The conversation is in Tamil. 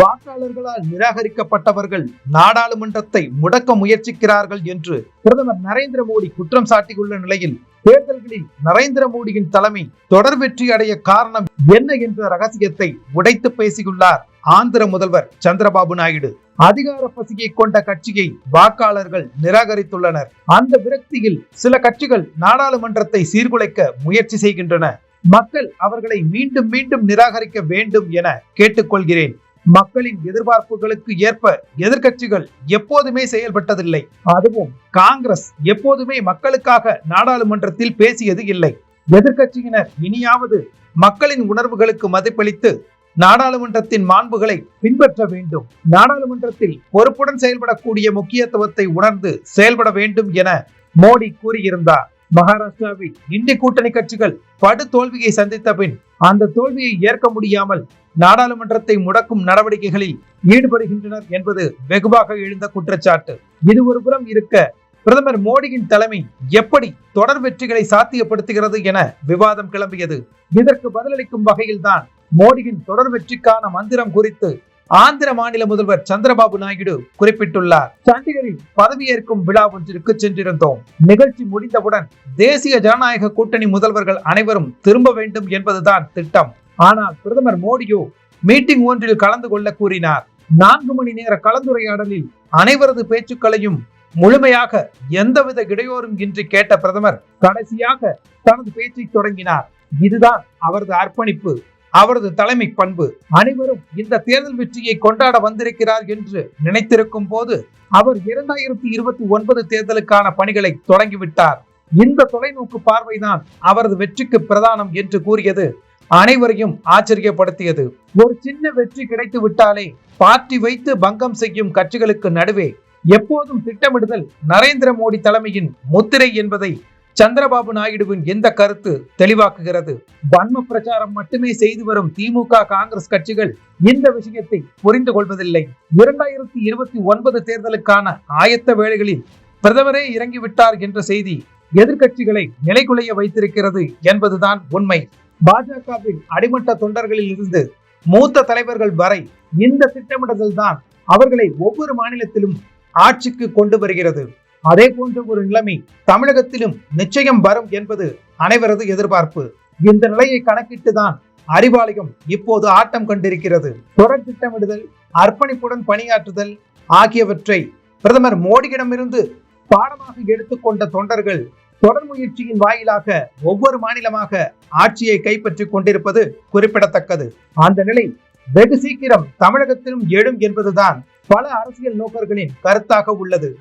வாக்காளர்களால் நிராகரிக்கப்பட்டவர்கள் நாடாளுமன்றத்தை முடக்க முயற்சிக்கிறார்கள் என்று பிரதமர் நரேந்திர மோடி குற்றம் சாட்டியுள்ள நிலையில் தேர்தல்களில் நரேந்திர மோடியின் தலைமை தொடர் வெற்றி அடைய காரணம் என்ன என்ற ரகசியத்தை உடைத்து பேசியுள்ளார் ஆந்திர முதல்வர் சந்திரபாபு நாயுடு. அதிகார பசியை கொண்ட கட்சியை வாக்காளர்கள் நிராகரித்துள்ளனர். அந்த விரக்தியில் சில கட்சிகள் நாடாளுமன்றத்தை சீர்குலைக்க முயற்சி செய்கின்றன. மக்கள் அவர்களை மீண்டும் மீண்டும் நிராகரிக்க வேண்டும் என கேட்டுக்கொள்கிறேன். மக்களின் எதிர்பார்ப்புகளுக்கு ஏற்ப எதிர்கட்சிகள் எப்போதுமே செயல்பட்டதில்லை. அதுவும் காங்கிரஸ் எப்போதுமே மக்களுக்காக நாடாளுமன்றத்தில் பேசியது இல்லை. எதிர்கட்சியினர் இனியாவது மக்களின் உணர்வுகளுக்கு மதிப்பளித்து நாடாளுமன்றத்தின் மாண்புகளை பின்பற்ற வேண்டும். நாடாளுமன்றத்தில் பொறுப்புடன் செயல்படக்கூடிய முக்கியத்துவத்தை உணர்ந்து செயல்பட வேண்டும் என மோடி கூறியிருந்தார். மகாராஷ்டிராவில் இந்தி கூட்டணி கட்சிகள் படு தோல்வியை சந்தித்த பின் அந்த தோல்வியை ஏற்க முடியாமல் நாடாளுமன்றத்தை முடக்கும் நடவடிக்கைகளில் ஈடுபடுகின்றனர் என்பது வெகுவாக எழுந்த குற்றச்சாட்டு. இது ஒருபுறம் இருக்க பிரதமர் மோடியின் தலைமை எப்படி தொடர் வெற்றிகளை சாத்தியப்படுத்துகிறது என விவாதம் கிளம்பியது. இதற்கு பதிலளிக்கும் வகையில்தான் மோடியின் தொடர் வெற்றிக்கான மந்திரம் குறித்து ஆந்திர மாநில முதல்வர் சந்திரபாபு நாயுடு குறிப்பிட்டுள்ளார். சண்டிகரில் பதவியேற்கும் விழா ஒன்றிற்கு சென்றிருந்தோம். நிகழ்ச்சி முடிந்தவுடன் தேசிய ஜனநாயக கூட்டணி முதல்வர்கள் அனைவரும் திரும்ப வேண்டும் என்பதுதான் திட்டம். ஆனால் பிரதமர் மோடியோ மீட்டிங் ஒன்றில் கலந்து கொள்ள கூறினார். நான்கு மணி நேர கலந்துரையாடலில் அனைவரது பேச்சுக்களையும் முழுமையாக எந்தவித இடையோரும் இன்றி கேட்ட பிரதமர் கடைசியாக தனது பேச்சை தொடங்கினார். இதுதான் அவரது அர்ப்பணிப்பு. அவரது தலைமை பண்பு. அனைவரும் இந்த தேர்தல் வெற்றியை கொண்டாட வந்திருக்கிறார் என்று நினைத்திருக்கும் போது அவர் இரண்டாயிரத்தி இருபத்தி ஒன்பது தேர்தலுக்கான பணிகளை தொடங்கிவிட்டார். இந்த தொலைநோக்கு பார்வைதான் அவரது வெற்றிக்கு பிரதானம் என்று கூறியது. அனைவரையும் ஆச்சரியப்படுத்தியது. ஒரு சின்ன வெற்றி கிடைத்து விட்டாலே பார்ட்டி வைத்து பங்கம் செய்யும் கட்சிகளுக்கு நடுவே எப்போதும் திட்டமிடுதல் நரேந்திர மோடி தலைமையின் முத்திரை என்பதை சந்திரபாபு நாயுடுவின் இந்த கருத்து தெளிவாக்குகிறது? வன்ம பிரச்சாரம் மட்டுமே செய்து வரும் திமுக காங்கிரஸ் கட்சிகள் இந்த விஷயத்தை புரிந்து கொள்வதில்லை. இரண்டாயிரத்தி இருபத்தி ஒன்பது தேர்தலுக்கான ஆயத்த வேளைகளில் பிரதமரே இறங்கிவிட்டார் என்ற செய்தி எதிர்கட்சிகளை நிலைகுலைய வைத்திருக்கிறது என்பதுதான் உண்மை. பாஜகவின் அடிமட்ட தொண்டர்களில் இருந்து மூத்த தலைவர்கள் வரை இந்த திட்டமிடுதல் தான் அவர்களை ஒவ்வொரு மாநிலத்திலும் ஆட்சிக்கு கொண்டு வருகிறது. அதே போன்ற ஒரு நிலைமை தமிழகத்திலும் நிச்சயம் வரும் என்பது அனைவரது எதிர்பார்ப்பு. இந்த நிலையை கணக்கிட்டுதான் அறிவாலயம் இப்போது ஆட்டம் கண்டிருக்கிறது. தொடர் திட்டமிடுதல் அர்ப்பணிப்புடன் பணியாற்றுதல் ஆகியவற்றை பிரதமர் மோடியிடமிருந்து பாடமாக எடுத்துக்கொண்ட தொண்டர்கள் தொடர் முயற்சியின் வாயிலாக ஒவ்வொரு மாநிலமாக ஆட்சியை கைப்பற்றிக் கொண்டிருப்பது குறிப்பிடத்தக்கது. அந்த நிலை வெகு சீக்கிரம் தமிழகத்திலும் எழும் என்பதுதான் பல அரசியல் நோக்கர்களின் கருத்தாக உள்ளது.